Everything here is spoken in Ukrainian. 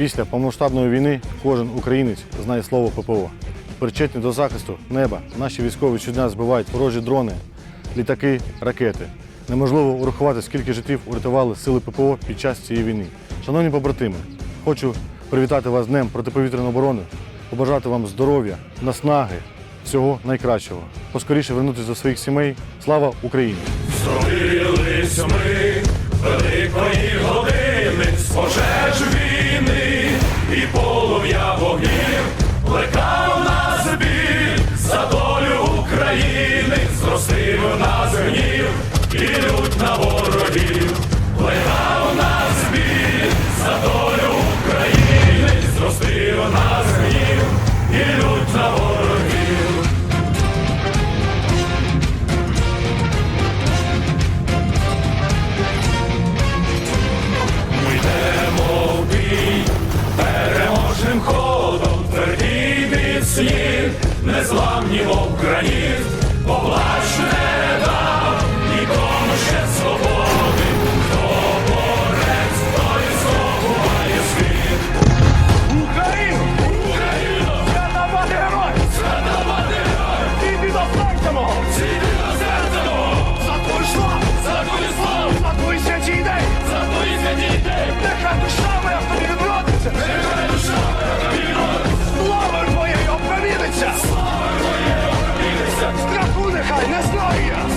Після повномасштабної війни кожен українець знає слово ППО. Причетні до захисту неба наші військові щодня збивають ворожі дрони, літаки, ракети. Неможливо урахувати, скільки життів урятували сили ППО під час цієї війни. Шановні побратими, хочу привітати вас з Днем протиповітряної оборони, побажати вам здоров'я, наснаги, всього найкращого. Поскоріше вернутися до своїх сімей. Слава Україні! Зробились ми великої нас гнів і лють на ворогів, плекав нас біль за долю України, зростив нас гнів і лють на ворогів. Ми йдемо в бій переможним ходом, тверді міцні, незламні, мов граніт, Nestroje!